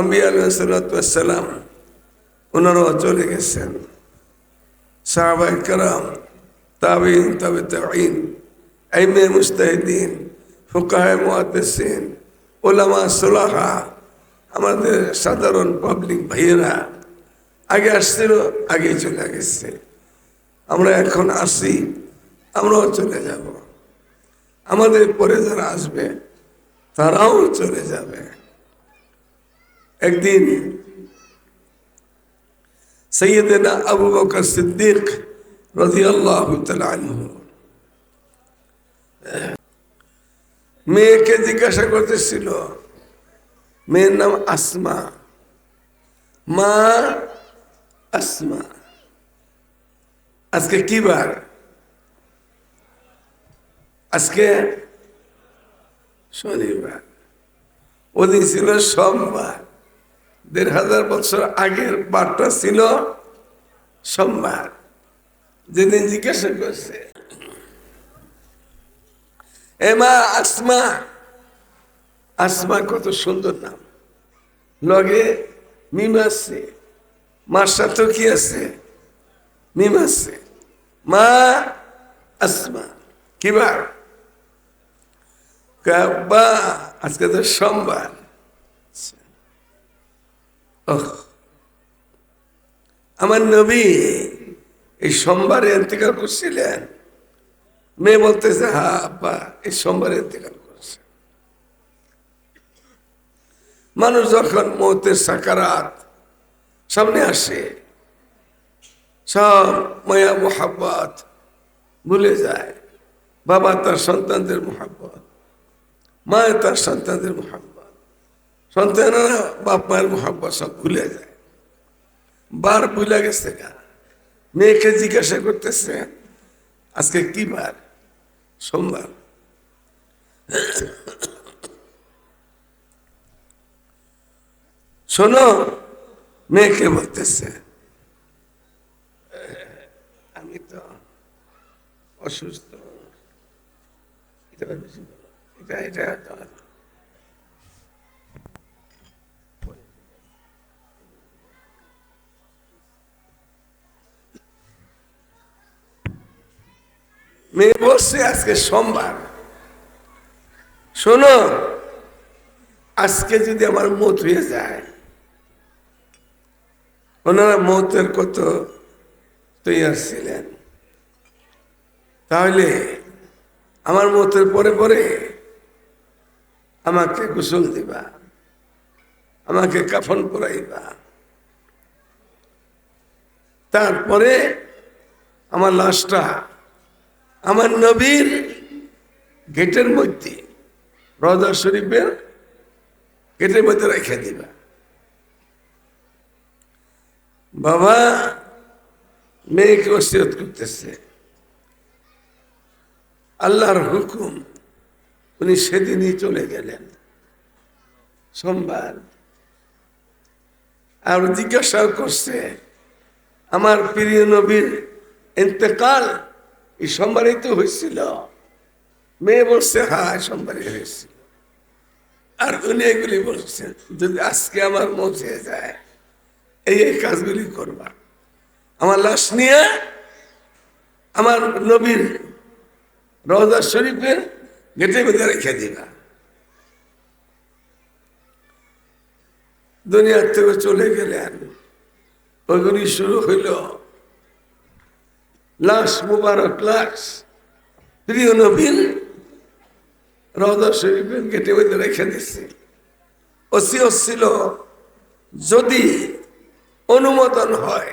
আম্বিয়া আলাইসালাম ওনারাও চলে গেছেন। সাহাবাই কারাম তাবিন তবে তাবিন আইমে মুস্তাহিদিন ফুকাহে মুহাদ্দিসিন ওলামা সোলাহা, আমাদের সাধারণ পাবলিক ভাইয়েরা আগে আসছিল আগেই চলে গেছে। আমরা এখন আসি, আমরাও চলে যাব। আমাদের পরে যারা আসবে, তারাও চলে যাবে। একদিন সৈয়দনা আবু বকর সিদ্দিক রাদিয়াল্লাহু তাআলা আনহু মেয়েকে জিজ্ঞাসা করতেছিল মেয়ের নাম আসমা মা আসমা আজকে কি বার আজকে শনিবার ওদিন ছিল সোমবার দেড় হাজার বছর আগের বার্তা ছিল সোমবার, যেদিন জিজ্ঞাসা করছে এমা আসমা আসমা কত সুন্দর নাম। লগে মিম আছে, মার সাথেও কি আছে? মিম আছে, মা আসমা কিবার বা আজকে তো সোমবার। আমার নবী এই সোমবারে ইন্তেকাল করছিলেন। মেয়ে বলতেছে, হা, আব্বা, এই সোমবারে ইন্তেকাল করছে। মানুষ যখন মৌতের সাকারাত সামনে আসে, সব মায়া, মোহাব্বত ভুলে যায়। বাবা তার সন্তানদের মোহাব্বত, মা তার সন্তানদের মোহাব্বত। সন্তানেরা বাপ মায়ের মোহাব্বত সব ভুলে যায়। বার ভুলে গেছে গা। মেয়েকে জিজ্ঞাসা করতেছে, আজকে কি বার? সোমবার। শোনো, মেয়েকে বলতেছে, আমি তো অসুস্থ। এটা এটা এটা মেয়ে বলছে, আজকে সোমবার। শোনো, আজকে যদি আমার মত হয়ে যায়, ওনারা মতের কত তৈয়ার ছিলেন। তাহলে আমার মতের পরে পরে আমাকে গোসল দিবা, আমাকে কাফন পরাইবা। তারপরে আমার লাশটা আমার নবীর গেটের মধ্যে রজা শরীফের গেটের মধ্যে রেখে দিবা। বাবা মেয়েকে ওসিয়ত করতেছে। আল্লাহর হুকুম, উনি সেদিনই চলে গেলেন। সোমবার। আর জিজ্ঞাসা করছে, আমার প্রিয় নবীর ইন্তেকাল এই তো হয়েছিল। মেয়ে বলছে হ্যাঁ সোমবারে হয়েছিল আর উনি এগুলি বলছেন যদি আজকে আমার মজে যায়, এই এই কাজগুলি করবা। আমার লাশ নিয়ে আমার নবীর রওজা শরীফের গেটে বেঁধে রেখে দিবা। দুনিয়ার থেকে চলে গেলেন। ওইগুলি শুরু হইল লাশ মুবারক, লাশ। প্রিয় নবীন, রওজা শরীফের গেটে বেঁধে রেখে দিচ্ছে ওসিয়ত ছিল যদি অনুমোদন হয়,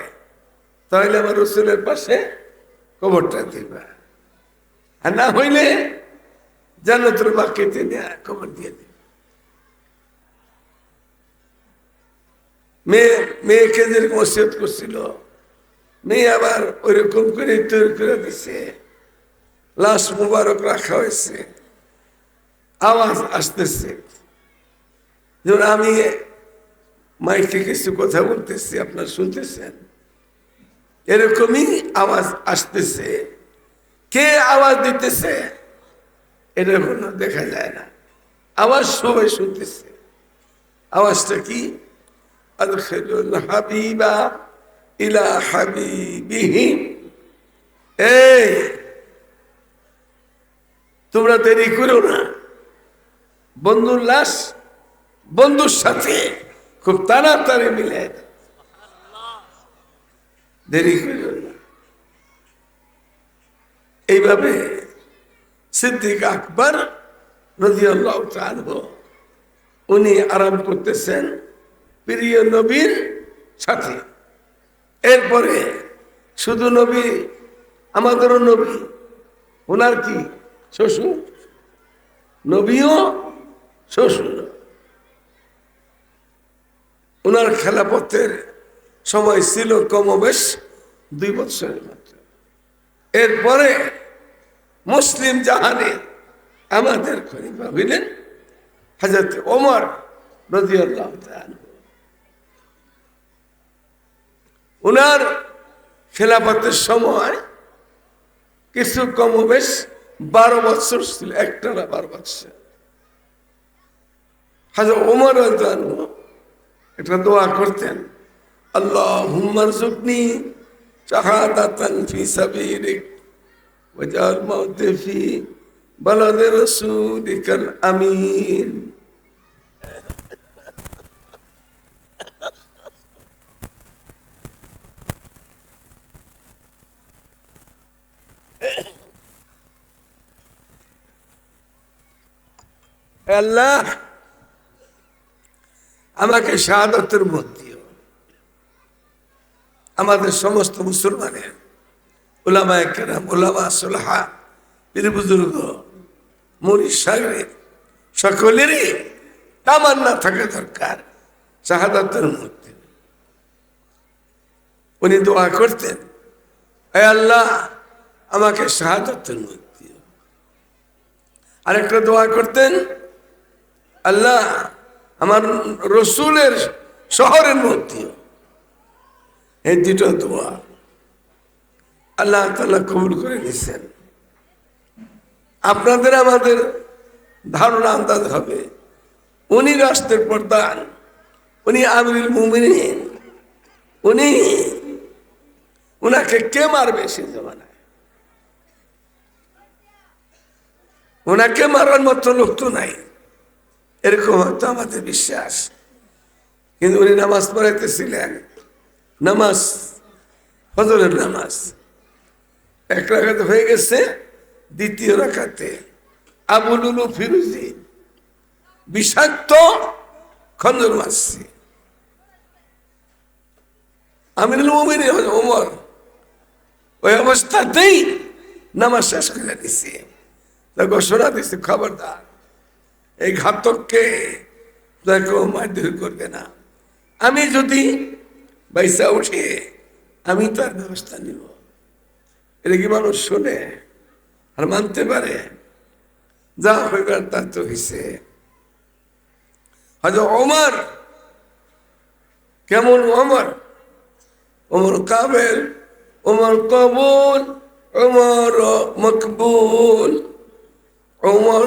তাহলে আমার রসুলের পাশে কবরটা দিবা। আর না হইলে যেন জান্নাতুল বাকিতে নিয়ে কবর দিয়ে দিবে। মেয়ে, মেয়েকে যেরকম ওসিয়ত করছিল মেয়ে আবার ওইরকম করে তৈরি করে দিছে। লাশ মুবারক রাখা হয়েছে। আওয়াজ আসতেছে। যেমন আমি মাইকে কিছু কথা বলতেছি, আপনার শুনতেছেন? এরকমই আওয়াজ আসতেছে। কে আওয়াজ দিতেছে? এটা কোনো দেখা যায় না। আওয়াজ সবাই শুনতেছে। আওয়াজটা কি? হাবিবা। ইলা হাবিবিহি। এই, তোমরা দেরি করো না। বন্ধুর লাশ, বন্ধুর সাথে খুব তাড়াতাড়ি মিলে। দেরি করো না। এইভাবে সিদ্দিক আকবর রাদিয়াল্লাহু তাআলা, উনি আরাম করতেছেন প্রিয় নবীর সাথে। এরপরে শুধু নবী, আমাদেরও নবী। ওনার কি? শ্বশুর? নবীও শ্বশুর। ওনার খেলাপথের সময় ছিল কমবেশ দুই বছরের মাত্র এরপরে মুসলিম জাহানে আমাদের খলিফা হইলেন হাজরত ওমর রাদিয়াল্লাহু ওনার খেলাফতের সময় কিছু কমবেশ বারো বছর ছিল, একটা না বারো বছর। হাজার ওমর একটা দোয়া করতেন আল্লাহ হুম্মার জুকনি শাহাদাতান ফি আমিন। আল্লাহ, আমাকে শাহাদতের মত দিও। আমাদের সমস্ত মুসলমানের ওলামা কেরাম ওলামা সোলাহা পীর বুজুর্গ মরিস সাগরে সকলেরই তামান্না থাকা দরকার, শাহাদাতের মধ্যে উনি দোয়া করতেন আল্লাহ, আমাকে শাহাদাতের দিও। আরেকটা দোয়া করতেন আল্লাহ আমার রসুলের শহরের মধ্যে। এই দুটো দোয়া আল্লাহ তাল্লাহ কবুল করে নিছেন আপনাদের আমাদের ধারণা আন্দাজ হবে। উনি রাষ্ট্রের প্রধান, উনি আমিরুল মুমিন উনি উনাকে কে মারবে সে জমানায়? ওনাকে মারার মতো লোক তো নাই। এরকম হয়তো আমাদের বিশ্বাস। কিন্তু উনি নামাজ পড়াইতেছিলেন। নামাজ, ফজরের নামাজ। এক রাখাতে হয়ে গেছে, দ্বিতীয় রাখাতে আবুলুলু ফিরুজি বিষাক্ত খন্দর মারছি। আমিরুল মুমিন ওমর, ওই অবস্থাতেই নামাজ শেষ করে দিছি। ঘোষণা দিছি খবরদার। এই ঘাতককে মারধর করবে না। আমি যদি বাইসা উঠে, আমি তার ব্যবস্থা নিব। এটা কি মানুষ শোনে আর মানতে পারে? যা হইবার তার তো হয়েছে হয়তো অমর কেমন ওমর? ওমর কাবেল, ওমর কবুল অমর মকবুল, ওমর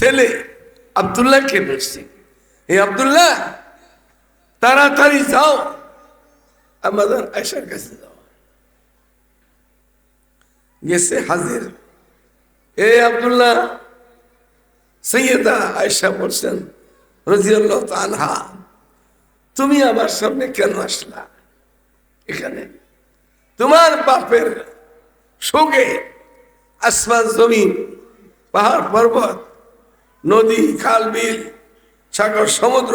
ছেলে আবদুল্লাহকে বলছি এই আবদুল্লাহ, তাড়াতাড়ি যাও। আমাদের আয়সার কাছে যাও। গেছে হাজির। এ আবদুল্লাহ, সৈয়দা আয়সা বলছেন রাজিয়াল্লাহ আনহা তুমি আমার সামনে কেন আসলা এখানে? তোমার বাপের সঙ্গে আসমান জমিন, পাহাড় পর্বত নদী, খাল, বিল, সাগর, সমুদ্র,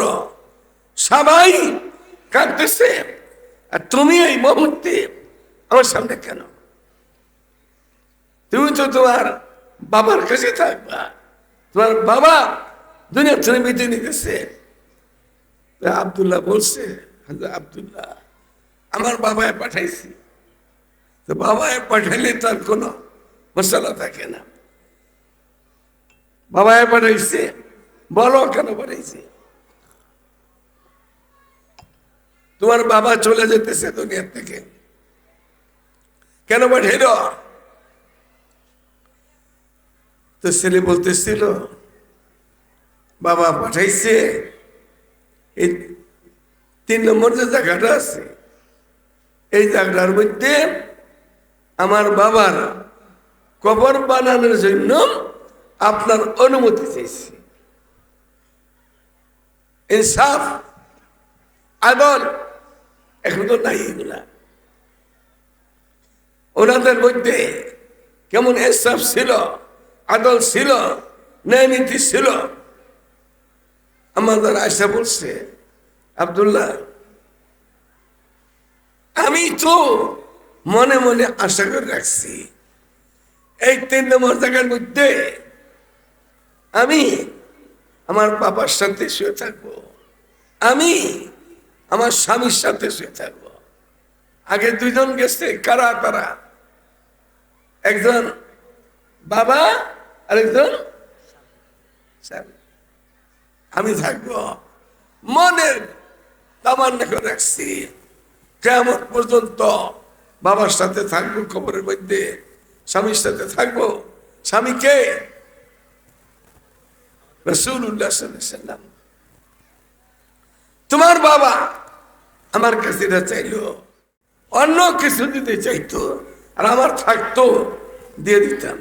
সবাই কাঁদতেছে। আর তুমি এই মুহূর্তে আমার সামনে কেন? তুমি তো তোমার বাবার কাছে থাকবা। তোমার বাবা দুনিয়া তুমি বিদায় নিতেছে। আবদুল্লাহ বলছে আবদুল্লাহ, আমার বাবায় পাঠাইছি। তো বাবায় পাঠাইলে তার কোনো মশলা থাকে না। বাবায় পাঠাইছে বলো কেন পাঠাইছে তোমার বাবা চলে যেতেছে দুনিয়ার থেকে। কেন পাঠাইল? তো ছেলে বলতেছিল, বাবা পাঠাইছে, এই তিন নম্বর যে জায়গাটা আছে, এই জায়গাটার মধ্যে আমার বাবার কবর বানানোর জন্য আপনার অনুমতি চাইছি ইনসাফ আদল এখন তো নাই এগুলা। ওনাদের মধ্যে কেমন ইনসাফ ছিল, আদল ছিল, ন্যায় নীতি ছিল? আমাদের আয়সা বলছে, আবদুল্লাহ, আমি তো মনে মনে আশা করে রাখছি, এই তিন নম্বর জায়গার মধ্যে আমি আমার বাবার সাথে শুয়ে থাকব। আমি আমার স্বামীর সাথে শুয়ে থাকব। আগে দুইজন গেছে, কারা তারা একজন বাবা, আরেকজন স্বামী। আমি থাকব। মনের তামান্না করে রাখছি। কেমন পর্যন্ত বাবার সাথে থাকব খবরের মধ্যে, স্বামীর সাথে থাকব। স্বামীকে তোমার বাবা আমার কাছে চাইলো, অন্য কিছু দিতে চাইতো, আর আমার থাকতো, দিয়ে দিতাম।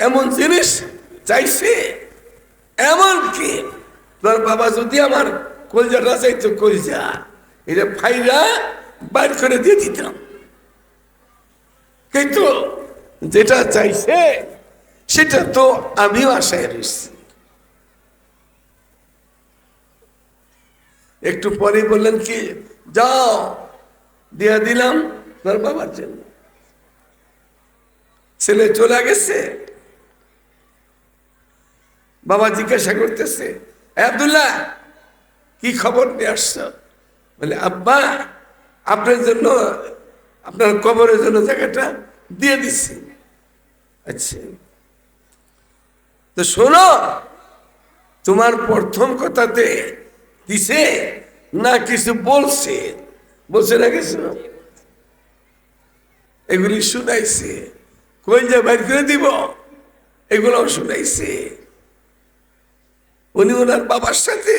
এমন জিনিস চাইছে, এমন কি? তোমার বাবা যদি আমার কলজাটা চাইতো, কলজা, এটা ফাইরা বাইর করে দিয়ে দিতাম। কিন্তু যেটা চাইছে সেটা তো আমিও আশায় রয়েছি। একটু পরে বললেন কি, যাও, দিয়ে দিলাম তোর বাবার জন্য। ছেলে চলে গেছে। বাবা জিজ্ঞাসা করতেছে, "এ আব্দুল্লাহ, কি খবর নিয়ে আসছ? বলে, আব্বা, আপনার জন্য, আপনার কবরের জন্য জায়গাটা দিয়ে দিচ্ছি আচ্ছা। তো শোনো, তোমার প্রথম কথাতে দিছে না কিছু বলছে? বলছে না কিছু? এগুলি শুনাইছে। কই যে বাইর করে দিব? এগুলোও শুনাইছে। উনি ওনার বাবার সাথে,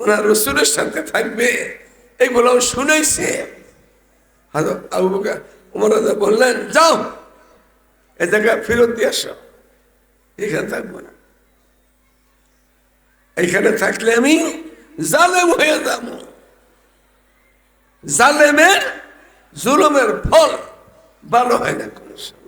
ওনার রসুলের সাথে থাকবে, এগুলোও শুনাইছে। হাজর আবু বললেন, যাও, এ জায়গা ফেরত দিয়ে আসো। এখানে থাকব না এখানে থাকলে আমি জালেম হয়ে যাব জালেমের জুলুমের ফল ভালো হয় না কোনো সময়।